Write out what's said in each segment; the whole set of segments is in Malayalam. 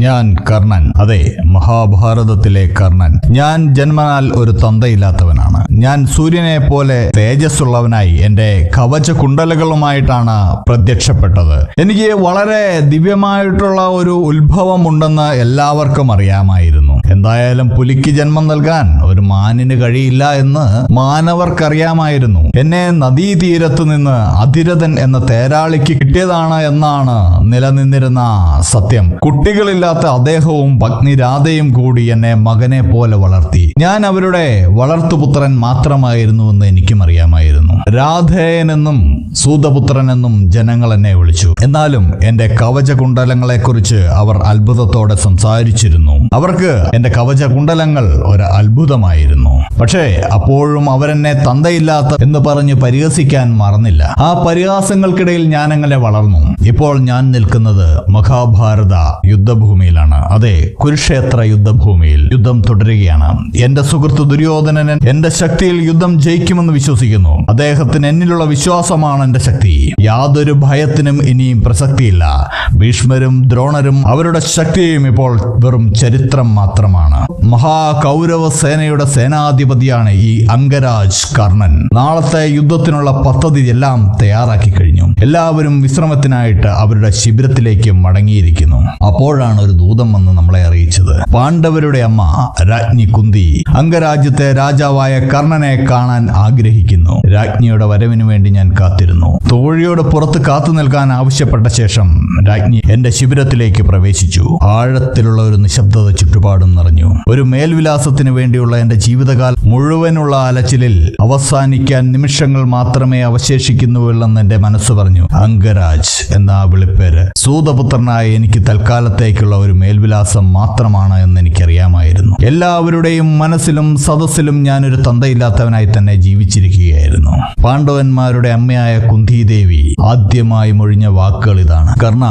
ഞാൻ കർണൻ. അതെ മഹാഭാരതത്തിലെ കർണൻ. ഞാൻ ജന്മനാൽ ഒരു തന്തയില്ലാത്തവനാണ്. ഞാൻ സൂര്യനെ പോലെ തേജസ്സുള്ളവനായി എന്റെ കവച കുണ്ടലകളുമായിട്ടാണ് പ്രത്യക്ഷപ്പെട്ടത്. എനിക്ക് വളരെ ദിവ്യമായിട്ടുള്ള ഒരു ഉത്ഭവം ഉണ്ടെന്ന് എല്ലാവർക്കും അറിയാമായിരുന്നു. എന്തായാലും പുലിക്ക് ജന്മം നൽകാൻ ഒരു മാനിന് കഴിയില്ല എന്ന് മാനവർക്കറിയാമായിരുന്നു. എന്നെ നദീതീരത്ത് നിന്ന് അതിരഥൻ എന്ന തേരാളിക്ക് കിട്ടിയതാണ് എന്നാണ് നിലനിന്നിരുന്ന സത്യം. കുട്ടികളില്ലാത്ത അദ്ദേഹവും പത്നി രാധയും കൂടി എന്നെ മകനെ പോലെ വളർത്തി. ഞാൻ അവരുടെ വളർത്തുപുത്രൻ മാത്രമായിരുന്നുവെന്ന് എനിക്കും അറിയാമായിരുന്നു രാധേയനെന്നും സൂതപുത്രനെന്നും ജനങ്ങൾ എന്നെ വിളിച്ചു. എന്നാലും എന്റെ കവച കുണ്ടലങ്ങളെക്കുറിച്ച് അവർ അത്ഭുതത്തോടെ സംസാരിച്ചിരുന്നു. അവർക്ക് എന്റെ കവച കുണ്ടലങ്ങൾ ഒരു അത്ഭുതമായിരുന്നു. പക്ഷേ അപ്പോഴും അവരെന്നെ തന്തയില്ലാത്ത എന്ന് പറഞ്ഞ് പരിഹസിക്കാൻ മറന്നില്ല. ആ പരിഹാസങ്ങൾക്കിടയിൽ ഞാൻ അങ്ങനെ വളർന്നു. ഇപ്പോൾ ഞാൻ നിൽക്കുന്നത് മഹാഭാരത യുദ്ധഭൂമിയിലാണ്. അതെ കുരുക്ഷേത്ര യുദ്ധഭൂമിയിൽ യുദ്ധം തുടരുകയാണ്. എന്റെ സുഹൃത്ത് ദുര്യോധനൻ എന്റെ ശക്തിയിൽ യുദ്ധം ജയിക്കുമെന്ന് വിശ്വസിക്കുന്നു. അദ്ദേഹത്തിന് എന്നിലുള്ള വിശ്വാസമാണ് എന്റെ ശക്തി. യാതൊരു ഭയത്തിനും ഇനിയും പ്രസക്തിയില്ല. ഭീഷ്മരും ദ്രോണരും അവരുടെ ശക്തിയും ഇപ്പോൾ വെറും ചരിത്രം മാത്രമാണ്. മഹാകൗരവ സേനയുടെ സേനാധിപതിയാണ് ഈ അംഗരാജ് കർണൻ. നാളത്തെ യുദ്ധത്തിനുള്ള പദ്ധതി എല്ലാം തയ്യാറാക്കി കഴിഞ്ഞു. എല്ലാവരും വിശ്രമത്തിനായിട്ട് അവരുടെ ശിബിരത്തിലേക്ക് മടങ്ങിയിരിക്കുന്നു. അപ്പോഴാണ് ഒരു ദൂതം വന്ന് നമ്മളെ അറിയിച്ചത്. പാണ്ഡവരുടെ അമ്മ രാജ്ഞി കുന്തി അംഗരാജ്യത്തെ രാജാവായ കർണനെ കാണാൻ ആഗ്രഹിക്കുന്നു. രാജ്ഞിയുടെ വരവിന് വേണ്ടി ഞാൻ കാത്തിരുന്നു. തോഴിയോട് പുറത്ത് കാത്തു നിൽക്കാൻ ആവശ്യപ്പെട്ട ശേഷം രാജ്ഞി എന്റെ ശിബിരത്തിലേക്ക് പ്രവേശിച്ചു. ആഴത്തിലുള്ള ഒരു നിശബ്ദത ചുറ്റുപാടും നിറഞ്ഞു. ഒരു മേൽവിലാസത്തിന് വേണ്ടിയുള്ള എന്റെ ജീവിതകാലം മുഴുവനുള്ള അലച്ചിലിൽ അവസാനിക്കാൻ നിമിഷങ്ങൾ മാത്രമേ അവശേഷിക്കുന്നുള്ളെന്ന് എന്റെ മനസ്സ് പറഞ്ഞു. അങ്കരാജ് എന്ന ആ വിളിപ്പേര് സൂതപുത്രനായ എനിക്ക് തൽക്കാലത്തേക്കുള്ള ഒരു മേൽവിലാസം മാത്രമാണ് എന്ന് എനിക്കറിയാമായിരുന്നു. എല്ലാവരുടെയും മനസ്സിലും സദസ്സിലും ഞാനൊരു തന്തയില്ലാത്തവനായി തന്നെ ജീവിച്ചിരിക്കുകയായിരുന്നു. പാണ്ഡവന്മാരുടെ അമ്മയായ കുന്തിദേവി ആദ്യമായി മൊഴിഞ്ഞ വാക്കുകൾ ഇതാണ്. കർണ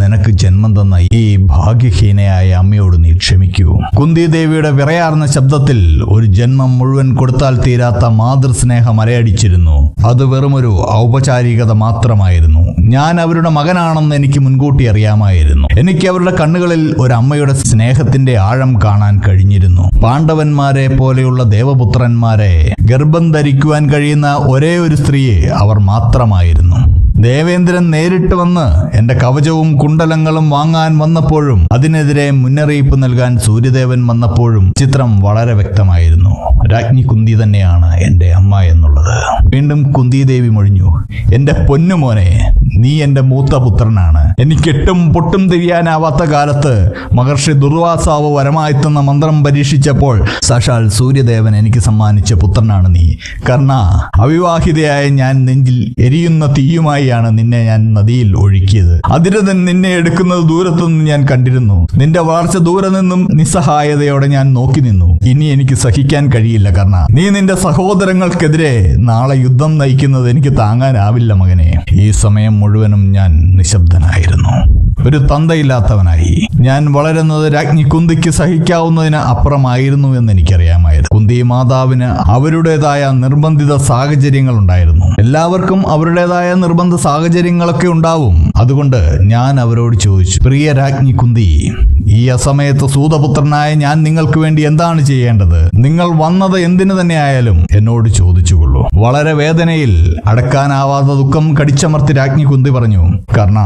നിനക്ക് ജന്മം തന്ന ഈ ഭാഗ്യഹീനയായ അമ്മയോട് നീ ക്ഷമിക്കൂ. കുന്തിദേവിയുടെ വിറയാർന്ന ശബ്ദത്തിൽ ഒരു ജന്മം മുഴുവൻ കൊടുത്താൽ തീരാത്ത മാതൃസ്നേഹം അരയടിച്ചിരുന്നു. അത് വെറുമൊരു ഔപചാരികത മാത്രമായിരുന്നു. ഞാൻ അവരുടെ മകനാണെന്ന് എനിക്ക് മുൻകൂട്ടി അറിയാമായിരുന്നു. എനിക്ക് അവരുടെ കണ്ണുകളിൽ ഒരു അമ്മയുടെ സ്നേഹത്തിന്റെ ആഴം കാണാൻ കഴിഞ്ഞിരുന്നു. പാണ്ഡവന്മാരെ പോലെയുള്ള ദേവപുത്രന്മാരെ ഗർഭം ധരിക്കുവാൻ കഴിയുന്ന ഒരേ ഒരു സ്ത്രീയെ അവർ മാത്രമായിരുന്നു. ദേവേന്ദ്രൻ നേരിട്ട് വന്ന് എന്റെ കവചവും കുണ്ടലങ്ങളും വാങ്ങാൻ വന്നപ്പോഴും അതിനെതിരെ മുന്നറിയിപ്പ് നൽകാൻ സൂര്യദേവൻ വന്നപ്പോഴും ചിത്രം വളരെ വ്യക്തമായിരുന്നു. രാജ്ഞി കുന്തി തന്നെയാണ് എന്റെ അമ്മ എന്നുള്ളത്. വീണ്ടും കുന്തിദേവി മൊഴിഞ്ഞു എന്റെ പൊന്നുമോനെ നീ എന്റെ മൂത്ത പുത്രനാണ്. എനിക്ക് എട്ടും പൊട്ടും തിരിയാനാവാത്ത കാലത്ത് മഹർഷി ദുർവാസാവ് വരമായെത്തുന്ന മന്ത്രം പരീക്ഷിച്ചപ്പോൾ സാക്ഷാൽ സൂര്യദേവൻ എനിക്ക് സമ്മാനിച്ച പുത്രനാണ് നീ. കർണ അവിവാഹിതയായ ഞാൻ നെഞ്ചിൽ എരിയുന്ന തീയുമായിയാണ് നിന്നെ ഞാൻ നദിയിൽ ഒഴുക്കിയത്. അതിരഥൻ നിന്നെ എടുക്കുന്നത് ദൂരത്തു നിന്ന് ഞാൻ കണ്ടിരുന്നു. നിന്റെ വളർച്ച ദൂരെ നിന്നും നിസ്സഹായതയോടെ ഞാൻ നോക്കി നിന്നു. ഇനി എനിക്ക് സഹിക്കാൻ കഴിയില്ല കർണ. നീ നിന്റെ സഹോദരങ്ങൾക്കെതിരെ നാളെ യുദ്ധം നയിക്കുന്നത് എനിക്ക് താങ്ങാനാവില്ല മകനെ. ഈ സമയം മുഴുവനും ഞാൻ നിശബ്ദനായിരുന്നു. ഒരു തന്തയില്ലാത്തവനായി. ഞാൻ വളരുന്നത് രാജ്ഞി കുന്തിക്ക് സഹിക്കാവുന്നതിന് അപ്പുറമായിരുന്നു എന്ന് എനിക്കറിയാമായിരുന്നു. കുന്തി മാതാവിന് അവരുടേതായ നിർബന്ധിത സാഹചര്യങ്ങൾ ഉണ്ടായിരുന്നു. എല്ലാവർക്കും അവരുടേതായ നിർബന്ധ സാഹചര്യങ്ങളൊക്കെ ഉണ്ടാവും. അതുകൊണ്ട് ഞാൻ അവരോട് ചോദിച്ചു പ്രിയ രാജ്ഞി കുന്തി ഈ അസമയത്ത് സൂതപുത്രനായ ഞാൻ നിങ്ങൾക്ക് വേണ്ടി എന്താണ് ചെയ്യേണ്ടത്? നിങ്ങൾ വന്നത് എന്തിനു തന്നെ ആയാലും എന്നോട് ചോദിച്ചുകൊള്ളൂ. വളരെ വേദനയിൽ അടക്കാനാവാത്ത ദുഃഖം കടിച്ചമർത്തി രാജ്ഞി കുന്തി പറഞ്ഞു കർണ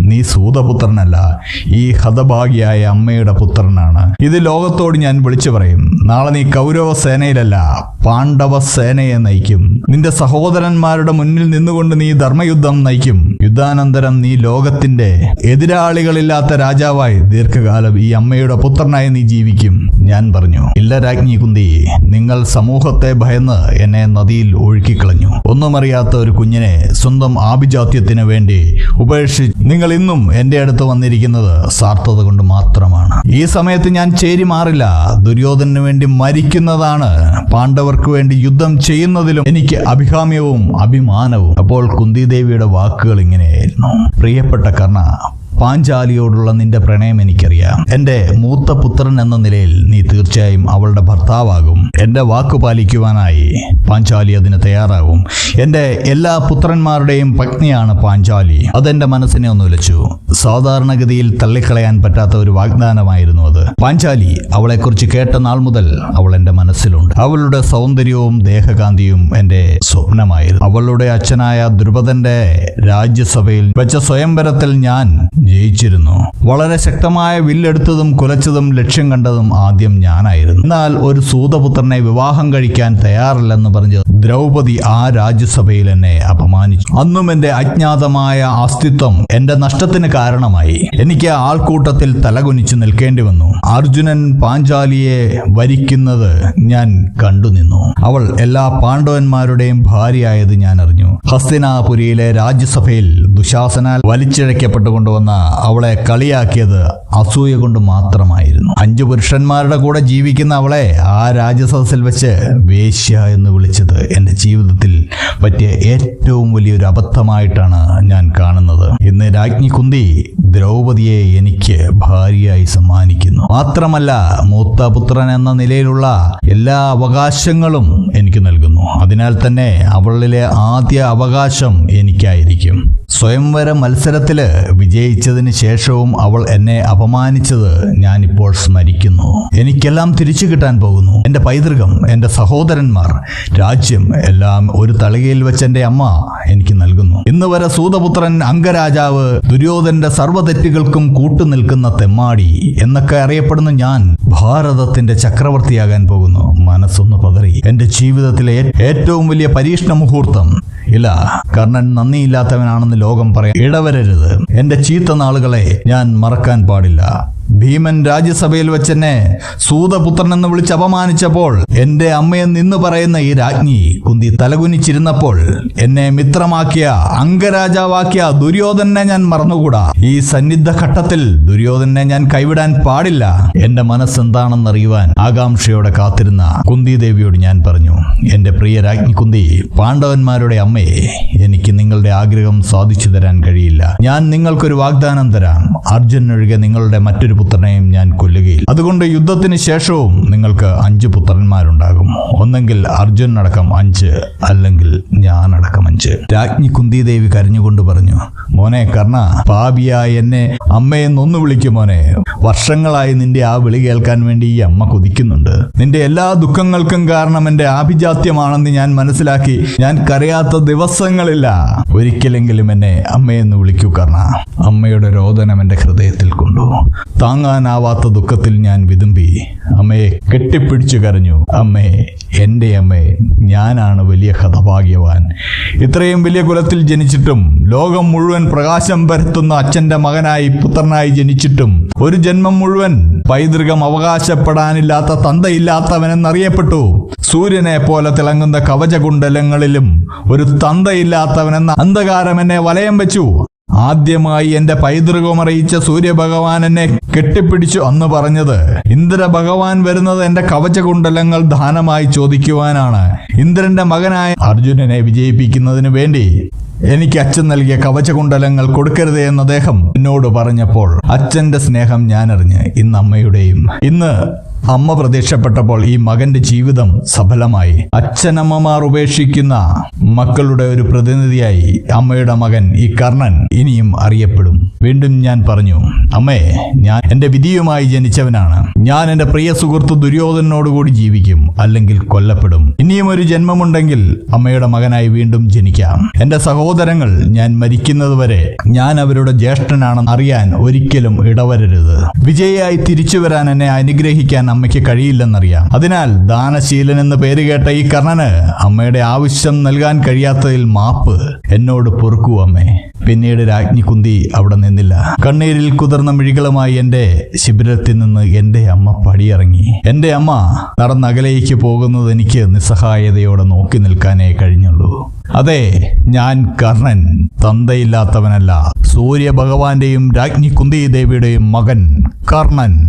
നീ സൂതപുത്രനല്ല ഈ ഹതഭാഗിയായ അമ്മയുടെ പുത്രനാണ്. ഇത് ലോകത്തോട് ഞാൻ വിളിച്ചു പറയും. നാളെ നീ കൗരവ സേനയിലല്ല പാണ്ഡവ സേനയെ നയിക്കും. നിന്റെ സഹോദരന്മാരുടെ മുന്നിൽ നിന്നുകൊണ്ട് നീ ധർമ്മയുദ്ധം നയിക്കും. യുദ്ധാനന്തരം നീ ലോകത്തിന്റെ എതിരാളികളില്ലാത്ത രാജാവായി ദീർഘകാലം ഈ അമ്മയുടെ പുത്രനായി നീ ജീവിക്കും. ഞാൻ പറഞ്ഞു ഇല്ല രാജ്ഞി കുന്തി നിങ്ങൾ സമൂഹത്തെ ഭയന്ന് എന്നെ നദിയിൽ ഒഴുക്കിക്കളഞ്ഞു. ഒന്നും അറിയാത്ത ഒരു കുഞ്ഞിനെ സ്വന്തം ആഭിജാത്യത്തിന് വേണ്ടി ഉപേക്ഷിച്ച് നിങ്ങൾ ഇന്നും എന്റെ അടുത്ത് വന്നിരിക്കുന്നത് സാർത്ഥത കൊണ്ട് മാത്രമാണ്. ഈ സമയത്ത് ഞാൻ ചേരി മാറില്ല. ദുര്യോധനു വേണ്ടി മരിക്കുന്നതാണ്. പാണ്ഡവർക്ക് വേണ്ടി യുദ്ധം ചെയ്യുന്നതിലും എനിക്ക് അഭികാമ്യവും അഭിമാനവും. അപ്പോൾ കുന്തിദേവിയുടെ വാക്കുകൾ ഇങ്ങനെയായിരുന്നു പ്രിയപ്പെട്ട കർണ പാഞ്ചാലിയോടുള്ള നിന്റെ പ്രണയം എനിക്കറിയാം. എന്റെ മൂത്ത പുത്രൻ എന്ന നിലയിൽ നീ തീർച്ചയായും അവളുടെ ഭർത്താവാകും. എന്റെ വാക്കു പാലിക്കുവാനായി പാഞ്ചാലി അതിന് തയ്യാറാകും. എന്റെ എല്ലാ പുത്രന്മാരുടെയും പത്നിയാണ് പാഞ്ചാലി. അതെന്റെ മനസ്സിനെ ഒന്ന് ഉലച്ചു. സാധാരണഗതിയിൽ തള്ളിക്കളയാൻ പറ്റാത്ത ഒരു വാഗ്ദാനമായിരുന്നു അത്. പാഞ്ചാലി അവളെക്കുറിച്ച് കേട്ട നാൾ മുതൽ അവൾ എന്റെ മനസ്സിലുണ്ട്. അവളുടെ സൗന്ദര്യവും ദേഹകാന്തിയും എന്റെ സ്വപ്നമായിരുന്നു. അവളുടെ അച്ഛനായ ദ്രുപദന്റെ രാജ്യസഭയിൽ വെച്ച സ്വയംവരത്തിൽ ഞാൻ ജയിച്ചിരുന്നു. വളരെ ശക്തമായ വില്ലെടുത്തതും കുലച്ചതും ലക്ഷ്യം കണ്ടതും ആദ്യം ഞാനായിരുന്നു. എന്നാൽ ഒരു സൂതപുത്രനെ വിവാഹം കഴിക്കാൻ തയ്യാറല്ലെന്ന് പറഞ്ഞ് ദ്രൗപദി ആ രാജ്യസഭയിൽ എന്നെ അപമാനിച്ചു. അന്നും എന്റെ അജ്ഞാതമായ അസ്തിത്വം എന്റെ നഷ്ടത്തിന് കാരണമായി. എനിക്ക് ആൾക്കൂട്ടത്തിൽ തലകുനിച്ച് നിൽക്കേണ്ടി വന്നു. അർജുനൻ പാഞ്ചാലിയെ വരിക്കുന്നത് ഞാൻ കണ്ടുനിന്നു അവൾ എല്ലാ പാണ്ഡവന്മാരുടെയും ഭാര്യയായത് ഞാൻ അറിഞ്ഞു. ഹസ്തിനാപുരിയിലെ രാജ്യസഭയിൽ ദുശാസനാൽ വലിച്ചിഴക്കപ്പെട്ടുകൊണ്ടുവന്ന അവളെ കളിയാക്കിയത് അസൂയ കൊണ്ട് മാത്രമായിരുന്നു. അഞ്ചു പുരുഷന്മാരുടെ കൂടെ ജീവിക്കുന്ന അവളെ ആ രാജസദസ്സിൽ വെച്ച് വേശ്യ എന്ന് വിളിച്ചത് എന്റെ ജീവിതത്തിൽ പറ്റിയ ഏറ്റവും വലിയൊരു അബദ്ധമായിട്ടാണ് ഞാൻ കാണുന്നത്. ഇന്ന് രാജ്ഞി കുന്തി ദ്രൗപദിയെ എനിക്ക് ഭാര്യയായി സമ്മാനിക്കുന്നു. മാത്രമല്ല മൂത്തപുത്രൻ എന്ന നിലയിലുള്ള എല്ലാ അവകാശങ്ങളും എനിക്ക് നൽകുന്നു. അതിനാൽ തന്നെ അവളിലെ ആദ്യ അവകാശം എനിക്കായിരിക്കും. സ്വയംവര മത്സരത്തിൽ വിജയിച്ചതിന് ശേഷവും അവൾ എന്നെ അപമാനിച്ചത് ഞാനിപ്പോൾ സ്മരിക്കുന്നു. എനിക്കെല്ലാം തിരിച്ചു കിട്ടാൻ പോകുന്നു. എന്റെ പൈതൃകം എന്റെ സഹോദരന്മാർ രാജ്യം എല്ലാം ഒരു തളികയിൽ വെച്ച് എന്റെ അമ്മ എനിക്ക് നൽകുന്നു. ഇന്ന് വരെ സൂതപുത്രൻ അംഗരാജാവ് ദുര്യോധന്റെ സർവതെറ്റുകൾക്കും കൂട്ടുനിൽക്കുന്ന തെമ്മാടി എന്നൊക്കെ അറിയപ്പെടുന്ന ഞാൻ ഭാരതത്തിന്റെ ചക്രവർത്തിയാകാൻ പോകുന്നു. മനസ്സൊന്ന് പതറി. എന്റെ ജീവിതത്തിലെ ഏറ്റവും വലിയ പരീക്ഷണ മുഹൂർത്തം. ഇല്ല കർണൻ നന്ദിയില്ലാത്തവനാണെന്ന് ലോകം പറയാൻ ഇടവരരുത്. എന്റെ ചീത്ത നാളുകളെ ഞാൻ മറക്കാൻ പാടില്ല. ഭീമൻ രാജ്യസഭയിൽ വെച്ചെന്നെ സൂതപുത്രൻ എന്ന് വിളിച്ച് അപമാനിച്ചപ്പോൾ എന്റെ അമ്മയെ നിന്ന് പറയുന്ന ഈ രാജ്ഞി കുന്തി തലകുനിച്ചിരുന്നപ്പോൾ എന്നെ മിത്രമാക്കിയ അംഗരാജാവാക്കിയ ദുര്യോധനെ ഞാൻ മറന്നുകൂടാ. ഈ സന്നിദ്ധ ഘട്ടത്തിൽ ദുര്യോധനെ ഞാൻ കൈവിടാൻ പാടില്ല. എന്റെ മനസ്സെന്താണെന്നറിയുവാൻ ആകാംക്ഷയോടെ കാത്തിരുന്ന കുന്തി ദേവിയോട് ഞാൻ പറഞ്ഞു എന്റെ പ്രിയ രാജ്ഞി കുന്തി പാണ്ഡവന്മാരുടെ അമ്മയെ എനിക്ക് നിങ്ങളുടെ ആഗ്രഹം സാധിച്ചു തരാൻ കഴിയില്ല. ഞാൻ നിങ്ങൾക്കൊരു വാഗ്ദാനം തരാം. അർജുനൊഴികെ നിങ്ങളുടെ മറ്റൊരു പുത്രനെയും ഞാൻ കൊല്ലുകയില്ല. അതുകൊണ്ട് യുദ്ധത്തിന് ശേഷവും നിങ്ങൾക്ക് അഞ്ച് പുത്രന്മാരുണ്ടാകും. ഒന്നെങ്കിൽ അർജുൻ അടക്കം അഞ്ച് അല്ലെങ്കിൽ ഞാൻ അടക്കം അഞ്ച്. രാജ്ഞി കുന്തിദേവി കരഞ്ഞുകൊണ്ട് പറഞ്ഞു മോനെ കർണ പാപിയായ എന്നെ. അമ്മയെന്നൊന്ന് വിളിക്കും മോനെ. വർഷങ്ങളായി നിന്റെ ആ വിളി കേൾക്കാൻ വേണ്ടി ഈ അമ്മ കൊതിക്കുന്നുണ്ട്. നിന്റെ എല്ലാ ദുഃഖങ്ങൾക്കും കാരണം എന്റെ ആഭിജാത്യമാണെന്ന് ഞാൻ മനസ്സിലാക്കി. ഞാൻ കരയാത്ത ദിവസങ്ങളില്ല. ഒരിക്കലെങ്കിലും എന്നെ അമ്മയെന്ന് വിളിക്കൂ കർണ. അമ്മയുടെ രോദനം എന്റെ ഹൃദയത്തിൽ കൊണ്ടു. താങ്ങാനാവാത്ത ദുഃഖത്തിൽ ഞാൻ വിതുമ്പി. അമ്മയെ കെട്ടിപ്പിടിച്ചു കരഞ്ഞു. അമ്മേ എന്റെ അമ്മേ ഞാനാണ് വലിയ ഹതഭാഗ്യവാൻ. ഇത്രയും വലിയ കുലത്തിൽ ജനിച്ചിട്ടും ലോകം മുഴുവൻ പ്രകാശം പരത്തുന്ന അച്ഛന്റെ മകനായി പുത്രനായി ജനിച്ചിട്ടും ഒരു ജന്മം മുഴുവൻ പൈതൃകം അവകാശപ്പെടാനില്ലാത്ത തന്തയില്ലാത്തവനെന്നറിയപ്പെട്ടു. സൂര്യനെ പോലെ തിളങ്ങുന്ന കവചകുണ്ടലങ്ങളിലും ഒരു തന്തയില്ലാത്തവനെന്ന അന്ധകാരം എന്നെ വലയം വെച്ചു. ആദ്യമായി എന്റെ പൈതൃകം അറിയിച്ച സൂര്യഭഗവാൻ എന്നെ കെട്ടിപ്പിടിച്ചു അന്ന് പറഞ്ഞത് ഇന്ദ്ര ഭഗവാൻ വരുന്നത് എന്റെ കവചകുണ്ടലങ്ങൾ ദാനമായി ചോദിക്കുവാനാണ്. ഇന്ദ്രന്റെ മകനായ അർജുനനെ വിജയിപ്പിക്കുന്നതിന് വേണ്ടി എനിക്ക് അച്ഛൻ നൽകിയ കവചകുണ്ടലങ്ങൾ കൊടുക്കരുത് എന്ന് അദ്ദേഹം എന്നോട് പറഞ്ഞപ്പോൾ അച്ഛന്റെ സ്നേഹം ഞാനറിഞ്ഞ് ഇന്ന് അമ്മയുടെയും ഇന്ന് അമ്മ പ്രത്യക്ഷപ്പെട്ടപ്പോൾ ഈ മകന്റെ ജീവിതം സഫലമായി. അച്ഛനമ്മമാർ ഉപേക്ഷിക്കുന്ന മക്കളുടെ ഒരു പ്രതിനിധിയായി അമ്മയുടെ മകൻ ഈ കർണൻ ഇനിയും അറിയപ്പെടും. വീണ്ടും ഞാൻ പറഞ്ഞു അമ്മേ ഞാൻ എന്റെ വിധിയുമായി ജനിച്ചവനാണ്. ഞാൻ എന്റെ പ്രിയ സുഹൃത്ത് ദുര്യോധനോടുകൂടി ജീവിക്കും അല്ലെങ്കിൽ കൊല്ലപ്പെടും. ഇനിയും ഒരു ജന്മമുണ്ടെങ്കിൽ അമ്മയുടെ മകനായി വീണ്ടും ജനിക്കാം. എന്റെ സഹോദരങ്ങൾ ഞാൻ മരിക്കുന്നതുവരെ ഞാൻ അവരുടെ ജ്യേഷ്ഠനാണെന്ന് അറിയാൻ ഒരിക്കലും ഇടവരരുത്. വിജയായി തിരിച്ചു വരാൻ എന്നെ അനുഗ്രഹിക്കാൻ അമ്മയ്ക്ക് കഴിയില്ലെന്നറിയാം. അതിനാൽ ദാനശീലൻ എന്ന് പേര് കേട്ട ഈ കർണന് അമ്മയുടെ ആവശ്യം നൽകാൻ കഴിയാത്തതിൽ മാപ്പ് എന്നോട് പൊറുക്കൂ അമ്മേ. പിന്നീട് രാജ്ഞി കുന്തി അവിടെ നിന്നില്ല. കണ്ണീരിൽ കുതിർന്ന മിഴികളുമായി എന്റെ ശിബിരത്തിൽ നിന്ന് എന്റെ അമ്മ പടിയിറങ്ങി. എന്റെ അമ്മ നടന്നകലേക്ക് പോകുന്നത് എനിക്ക് നിസ്സഹായതയോടെ നോക്കി നിൽക്കാനേ കഴിഞ്ഞുള്ളൂ. അതെ ഞാൻ കർണൻ. തന്തയില്ലാത്തവനല്ല. സൂര്യഭഗവാന്റെയും രാജ്ഞി കുന്തി ദേവിയുടെയും മകൻ കർണൻ.